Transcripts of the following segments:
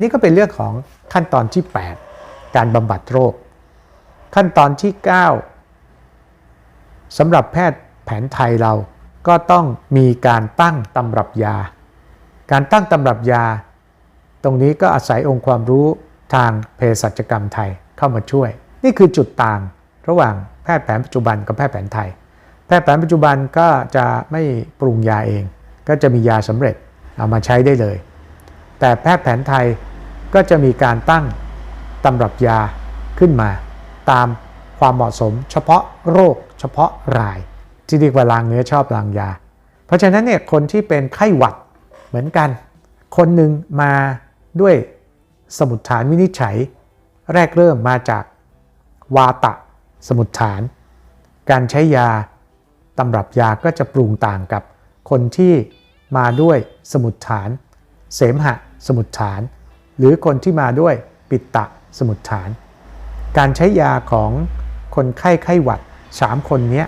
ันนี้ก็เป็นเรื่องของขั้นตอนที่ 8 การบำบัดโรค ขั้นตอนที่ 9สำหรับแพทย์แผนไทยเราก็ต้องมีการตั้งตำรับยา การตั้งตำรับยา ตรงนี้ก็อาศัยองค์ความรู้ทางเภสัชกรรมไทยเข้ามาช่วย นี่คือจุดต่างระหว่างแพทย์แผนปัจจุบันกับแพทย์แผนไทย แพทย์แผนปัจจุบันก็จะไม่ปรุงยาเอง ก็จะมียาสำเร็จเอามาใช้ได้เลย แต่แพทย์แผนไทย ก็จะมีการตั้งตำรับยาขึ้นมาตามความเหมาะสม เฉพาะโรคเฉพาะราย ที่เรียกว่าลางเนื้อชอบลางยา เพราะฉะนั้นเนี่ยคนที่เป็นไข้หวัดเหมือนกัน คนหนึ่งมาด้วยสมุดฐานวินิจฉัย แรกเริ่มมาจากวาตะสมุดฐาน การใช้ยาตำรับยาก็จะปรุงต่างกับคนที่มาด้วยสมุดฐาน เสมหะสมุดฐาน หรือคนที่มาด้วยปิตะสมุดฐาน การใช้ยาของคนไข้ไข้หวัด 3 คนนี้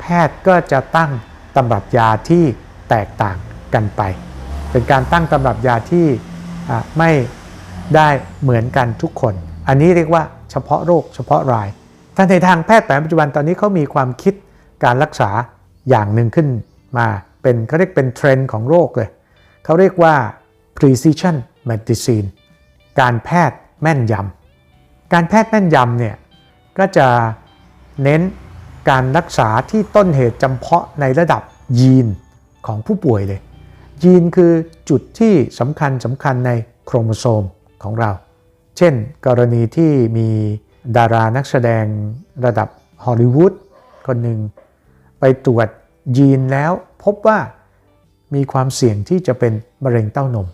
แพทย์ก็จะตั้งตำรับยาที่แตกต่างกันไป เป็นการตั้งตำรับยาที่ไม่ได้เหมือนกันทุกคน อันนี้เรียกว่าเฉพาะโรคเฉพาะรายทางในทางแพทย์แผนปัจจุบันตอนนี้เขามีความคิดการรักษาอย่างหนึ่งขึ้นมาเป็นเขาเรียกเป็นเทรนด์ของโรคเลยเขาเรียกว่า precision medicine การแพทย์แม่นยำ การแพทย์แม่นยำเนี่ยก็จะเน้นการรักษาที่ต้นเหตุจำเพาะในระดับยีนของผู้ป่วยเลย ยีนคือจุดที่สำคัญสำคัญในโครโมโซมของเรา เช่น กรณีที่มีดารานักแสดงระดับฮอลลีวูดคนหนึ่งไปตรวจยีนแล้วพบว่ามีความเสี่ยงที่จะเป็นมะเร็งเต้านม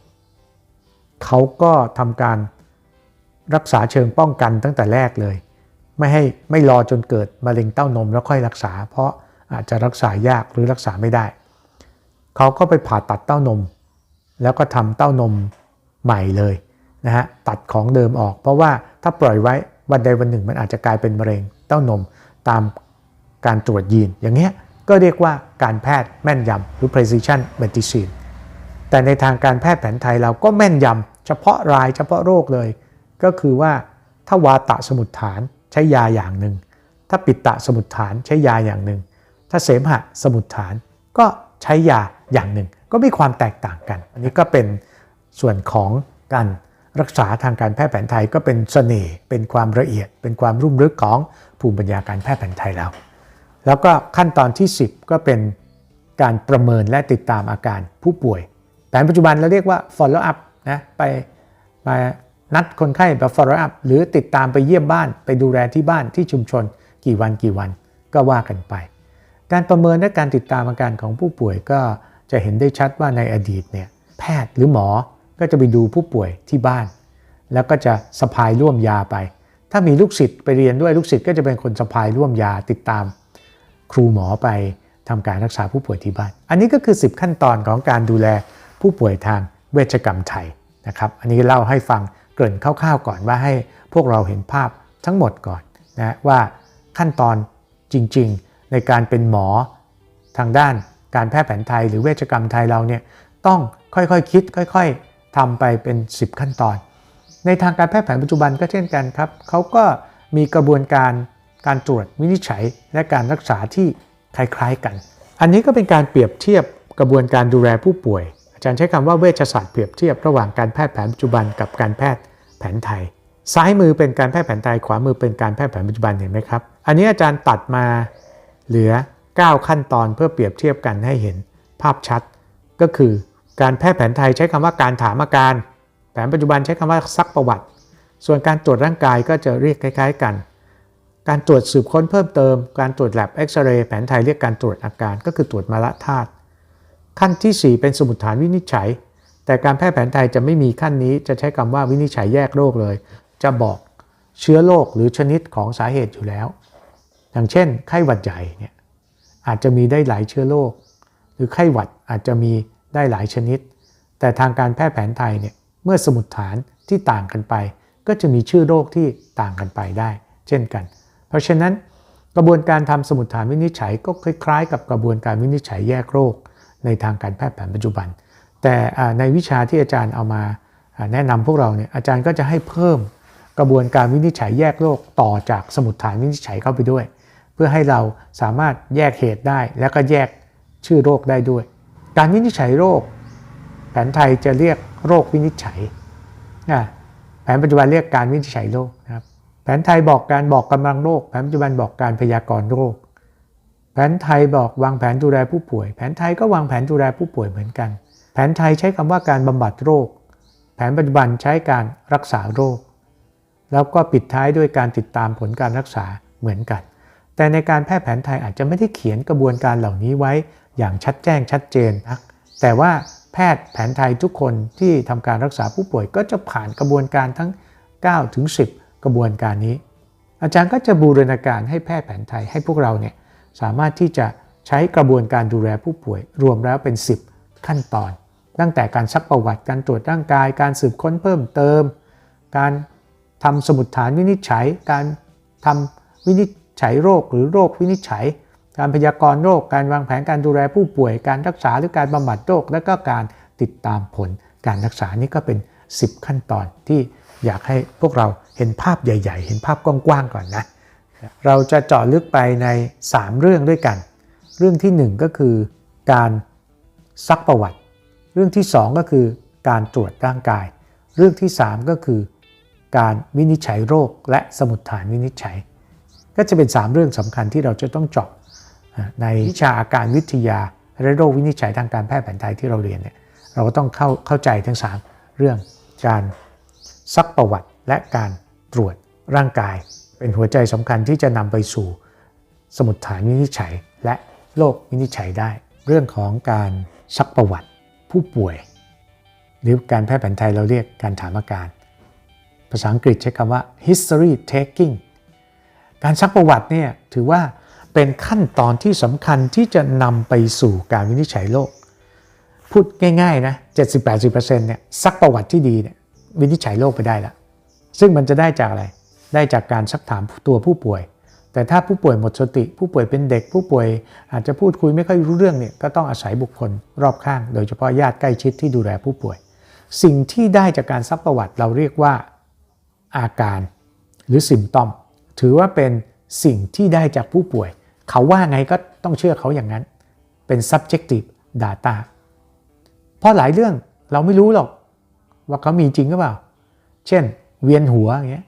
เขาก็ทำการรักษาเชิงป้องกันตั้งแต่แรกเลย ไม่ให้ไม่รอจนเกิดมะเร็งเต้านมแล้วค่อยรักษา เพราะอาจจะรักษายากหรือรักษาไม่ได้ เขาก็ไปผ่าตัดเต้านม แล้วก็ทำเต้านมใหม่เลยนะฮะตัดของเดิมออก เพราะว่าถ้าปล่อยไว้วันใดวันหนึ่งมันอาจจะกลายเป็นมะเร็งเต้านมตามการตรวจยีน อย่างเงี้ยก็เรียกว่าการแพทย์แม่นยำหรือ precision medicine แต่ในทางการแพทย์แผนไทยเราก็แม่นยำ เฉพาะรายเฉพาะโรคเลย ก็คือว่าถ้าวาตะสมุดฐานใช้ยาอย่างหนึ่ง ถ้าปิตตะสมุดฐานใช้ยาอย่างหนึ่ง ถ้าเสมหะสมุดฐานก็ใช้ยาอย่างหนึ่ง ก็มีความแตกต่างกัน อันนี้ก็เป็นส่วนของการรักษาทางการแพทย์แผนไทยก็เป็นเสน่ห์เป็นความละเอียด เป็นความรุ่มลึกของภูมิปัญญาการแพทย์แผนไทยเราแล้วก็ขั้นตอนที่ 10 ก็เป็นการประเมินและติดตามอาการผู้ป่วยแผนปัจจุบันเราเรียกว่า follow up นะไปมานัดคนไข้แบบ follow up หรือติดตามไปเยี่ยมบ้านไปดูแลที่บ้านที่ชุมชน กี่วันกี่วันก็ว่ากันไป การประเมินและการติดตามอาการของผู้ป่วยก็จะเห็นได้ชัดว่าในอดีตเนี่ยแพทย์หรือหมอก็จะไปดูผู้ป่วยที่บ้าน แล้วก็จะสะพายร่วมยาไป ถ้ามีลูกศิษย์ไปเรียนด้วยลูกศิษย์ก็จะเป็นคนสะพายร่วมยาติดตาม ครูหมอไปทำการรักษาผู้ป่วยที่บ้าน อันนี้ก็คือ 10 ขั้นตอนของการดูแลผู้ป่วยทางเวชกรรมไทย นะครับอันนี้เล่าให้ฟังเกริ่นคร่าวๆก่อนว่าให้พวกเราเห็นภาพทั้งหมดก่อนนะว่าขั้นตอนจริงๆ ในการเป็นหมอทางด้านการแพทย์แผนไทยหรือเวชกรรมไทยเราเนี่ยต้องค่อยๆคคิดค่อยๆทำไปเป็น 10 ขั้นตอน ในทางการแพทย์แผนปัจจุบันก็เช่นกันครับเขาก็มีกระบวนการการตรวจวินิจฉัยและการรักษาที่คล้ายๆกัน อันนี้ก็เป็นการเปรียบเทียบกระบวนการดูแลผู้ป่วย อาจารย์ใช้คำว่าเวชศาสตร์เปรียบเทียบระหว่างการแพทย์แผนปัจจุบันกับการแพทย์แผนไทย ซ้ายมือเป็นการแพทย์แผนไทย ขวามือเป็นการแพทย์แผนปัจจุบันเห็นไหมครับ อันนี้อาจารย์ตัดมาเหลือ 9 ขั้นตอนเพื่อเปรียบเทียบกันให้เห็นภาพชัด ก็คือการแพทย์แผนไทยใช้คำว่าการถามอาการ แผนปัจจุบันใช้คำว่าซักประวัติ ส่วนการตรวจร่างกายก็จะเรียกคล้าย ๆ กัน การตรวจสืบค้นเพิ่มเติม การตรวจแลบเอ็กซเรย์แผนไทยเรียกการตรวจอาการ ก็คือตรวจมาละธาตุ ขั้นที่ 4 เป็นสมุดฐานวินิจฉัย แต่การแพทย์แผนไทยจะไม่มีขั้นนี้จะใช้คำว่าวินิจฉัยแยกโรคเลย จะบอกเชื้อโรคหรือชนิดของสาเหตุอยู่แล้ว อย่างเช่น ไข้หวัดใหญ่เนี่ยอาจจะมีได้หลายเชื้อโรคหรือไข้หวัดอาจจะมีได้หลายชนิด แต่ทางการแพทย์แผนไทยเนี่ยเมื่อสมุดฐานที่ต่างกันไป ก็จะมีชื่อโรคที่ต่างกันไปได้ เช่นกัน เพราะฉะนั้นกระบวนการทำสมุดฐานวินิจฉัยก็คล้ายๆ กับกระบวนการวินิจฉัยแยกโรค ในทางการแพทย์แผนปัจจุบัน แต่ในวิชาที่อาจารย์เอามาแนะนำพวกเราเนี่ยอาจารย์ก็จะให้เพิ่มกระบวนการวินิจฉัยแยกโรคต่อจากสมุดฐานวินิจฉัยเข้าไปด้วย เพื่อให้เราสามารถแยกเหตุได้ แล้วก็แยกชื่อโรคได้ด้วย การวินิจฉัยโรค แผนไทยจะเรียกโรควินิจฉัยอ่าแผนปัจจุบันเรียกการวินิจฉัยโรคนะครับแผนไทยบอกการบอกกำลังโรคแผนปัจจุบันบอกการพยากรณ์โรค ผนไทยบอกวางแผนดูแลผู้ป่วย แผนไทยก็วางแผนดูแลผู้ป่วยเหมือนกัน แผนไทยใช้คำว่าการบำบัดโรค แผนปัจจุบันใช้การรักษาโรค แล้วก็ปิดท้ายด้วยการติดตามผลการรักษาเหมือนกัน แต่ในการแพทย์แผนไทยอาจจะไม่ได้เขียนกระบวนการเหล่านี้ไว้อย่างชัดแจ้งชัดเจนนักแต่ว่าแพทย์แผนไทยทุกคนที่ทำการรักษาผู้ป่วยก็จะผ่านกระบวนการทั้ง9ถึง10 กระบวนการนี้ อาจารย์ก็จะบูรณาการให้แพทย์แผนไทยให้พวกเราเนี่ย สามารถที่จะใช้กระบวนการดูแลผู้ป่วย รวมแล้วเป็น 10 ขั้นตอน ตั้งแต่การซักประวัติการตรวจร่างกาย การสืบค้นเพิ่มเติม การทำสมุดฐานวินิจฉัย การทำวินิจฉัยโรคหรือโรควินิจฉัย การพยากรณ์โรค การวางแผนการดูแลผู้ป่วย การรักษาหรือการบำบัดโรค และก็การติดตามผล การรักษานี่ก็เป็น 10 ขั้นตอนที่อยากให้พวกเราเห็นภาพใหญ่ ๆ เห็นภาพกว้างๆก่อนนะ เราจะเจาะลึกไปใน 3 เรื่องด้วยกัน เรื่องที่ 1 ก็คือการซักประวัติ เรื่องที่ 2 ก็คือการตรวจร่างกาย เรื่องที่ 3 ก็คือการวินิจฉัยโรคและสมุดฐานวินิจฉัย ก็จะเป็น 3 เรื่องสำคัญที่เราจะต้องเจาะในวิชาอาการวิทยาและโรควินิจฉัยทางการแพทย์แผนไทยที่เราเรียนเนี่ยเราก็ต้องเข้าเข้าใจทั้ง 3 เรื่องการซักประวัติและการตรวจร่างกาย เป็นหัวใจสำคัญที่จะนำไปสู่สมุดฐานวินิจฉัย และโรควินิจฉัยได้ เรื่องของการซักประวัติผู้ป่วย หรือการแพทย์แผนไทยเราเรียกการถามอาการ ภาษาอังกฤษใช้คำว่า history taking การซักประวัติเนี่ยถือว่าเป็นขั้นตอนที่สำคัญที่จะนำไปสู่การวินิจฉัยโรคพูดง่ายๆนะ 70-80%เนี่ยซักประวัติที่ดีเนี่ยวินิจฉัยโรคไปได้ละซึ่งมันจะได้จากอะไร ได้จากการซักถามตัวผู้ป่วย แต่ถ้าผู้ป่วยหมดสติ ผู้ป่วยเป็นเด็ก ผู้ป่วยอาจจะพูดคุยไม่ค่อยรู้เรื่องเนี่ยก็ต้องอาศัยบุคคลรอบข้าง โดยเฉพาะญาติใกล้ชิดที่ดูแลผู้ป่วย สิ่งที่ได้จากการซักประวัติเราเรียกว่าอาการหรือสิมตอม ถือว่าเป็นสิ่งที่ได้จากผู้ป่วย เขาว่าไงก็ต้องเชื่อเขาอย่างนั้น เป็น subjective data เพราะหลายเรื่องเราไม่รู้หรอก ว่าเขามีจริงหรือเปล่า เช่น เวียนหัวอย่างเงี้ย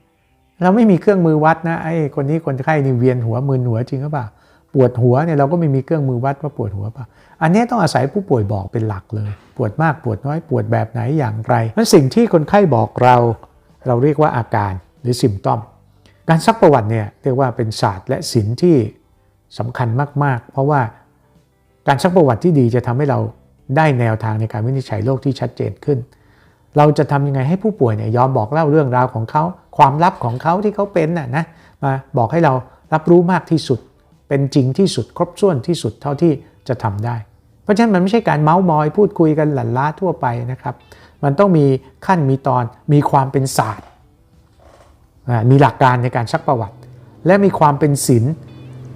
เราไม่มีเครื่องมือวัดนะไอ้คนนี้คนไข้นี่เวียนหัวมึนหัวจริงหรือเปล่าปวดหัวเนี่ยเราก็ไม่มีเครื่องมือวัดว่าปวดหัวเปล่าอันนี้ต้องอาศัยผู้ป่วยบอกเป็นหลักเลย ปวดมากปวดน้อยปวดแบบไหนอย่างไรนั้นสิ่งที่คนไข้บอกเรา เราเรียกว่าอาการหรือสิมตอม การซักประวัติเนี่ยเรียกว่าเป็นศาสตร์และศิลป์ที่สำคัญมาก ๆ เพราะว่าการซักประวัติที่ดีจะทำให้เราได้แนวทางในการวินิจฉัยโรคที่ชัดเจนขึ้น เราจะทำยังไงให้ผู้ป่วยเนี่ยยอมบอกเล่าเรื่องราวของเขา ความลับของเขาที่เขาเป็นน่ะนะมาบอกให้เรารับรู้มากที่สุด เป็นจริงที่สุดครบถ้วนที่สุดเท่าที่จะทำได้ เพราะฉะนั้นมันไม่ใช่การเมาส์มอย พูดคุยกันหลั่นล้าทั่วไปนะครับ มันต้องมีขั้นมีตอนมีความเป็นศาสตร์มีหลักการในการซักประวัติ และมีความเป็นศิลป์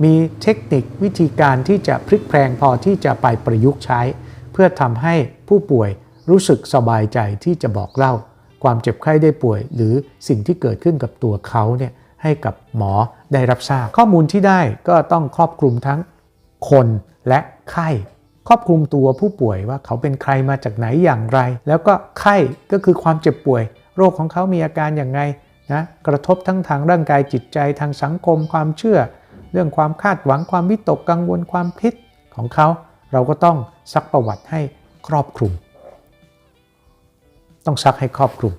มีเทคนิควิธีการที่จะพลิกแพลงพอที่จะไปประยุกต์ใช้ เพื่อทำให้ผู้ป่วยรู้สึกสบายใจที่จะบอกเล่า ความเจ็บไข้ได้ป่วย หรือสิ่งที่เกิดขึ้นกับตัวเขาเนี่ยให้กับหมอได้รับทราบ ข้อมูลที่ได้ก็ต้องครอบคลุมทั้งคนและไข้ ครอบคลุมตัวผู้ป่วยว่าเขาเป็นใครมาจากไหนอย่างไร แล้วก็ไข้ก็คือความเจ็บป่วย โรคของเขามีอาการอย่างไงนะกระทบทั้งทางร่างกายจิตใจทางสังคมความเชื่อ เรื่องความคาดหวังความวิตกกังวลความพิษของเขา เราก็ต้องซักประวัติให้ครอบคลุม ต้องซักให้ครอบคลุม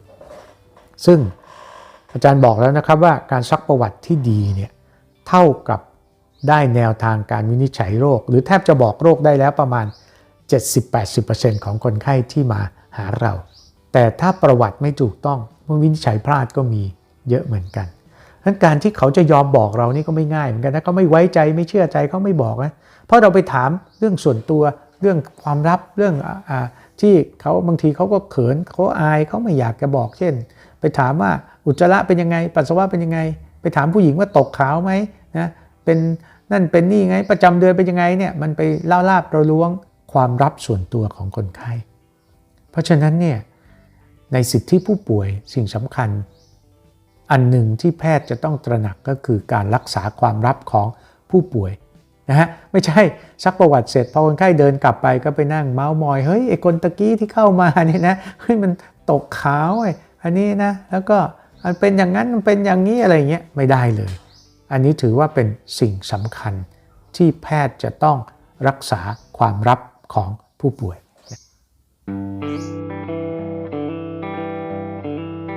ซึ่งอาจารย์บอกแล้วนะครับว่าการซักประวัติที่ดีเนี่ยเท่ากับได้แนวทางการวินิจฉัยโรค หรือแทบจะบอกโรคได้แล้วประมาณ 70-80%ของคนไข้ที่มาหาเรา แต่ถ้าประวัติไม่ถูกต้องมันวินิจฉัยพลาดก็มีเยอะเหมือนกันดังนั้นการที่เขาจะยอมบอกเรานี่ก็ไม่ง่ายเหมือนกันนะก็ไม่ไว้ใจไม่เชื่อใจเขาไม่บอกนะเพราะเราไปถามเรื่องส่วนตัวเรื่องความลับเรื่องอ ที่เขาบางทีเขาก็เขินเขาอายเขาไม่อยากจะบอกเช่น ไปถามว่าอุจจาระเป็นยังไง ปัสสาวะเป็นยังไง ไปถามผู้หญิงว่าตกขาวไหมนะเป็นนั่นเป็นนี่ไงประจำเดือนเป็นยังไงเนี่ยมันไปเล่าลาบเราล้วงความลับส่วนตัวของคนไข้ เพราะฉะนั้นเนี่ยในสิทธิผู้ป่วยสิ่งสำคัญ อันหนึ่งที่แพทย์จะต้องตระหนักก็คือการรักษาความลับของผู้ป่วย นะฮะไม่ใช่ซักประวัติเสร็จพอคนไข้เดินกลับไปก็ไปนั่งเมาส์มอยเฮ้ยไอ้คนตะกี้ที่เข้ามาเนี่ยนะเฮ้ยมันตกขาวไอ้อันนี้นะแล้วก็มันเป็นอย่างนั้นมันเป็นอย่างนี้อะไรเงี้ยไม่ได้เลย อันนี้ถือว่าเป็นสิ่งสำคัญที่แพทย์จะต้องรักษาความลับของผู้ป่วย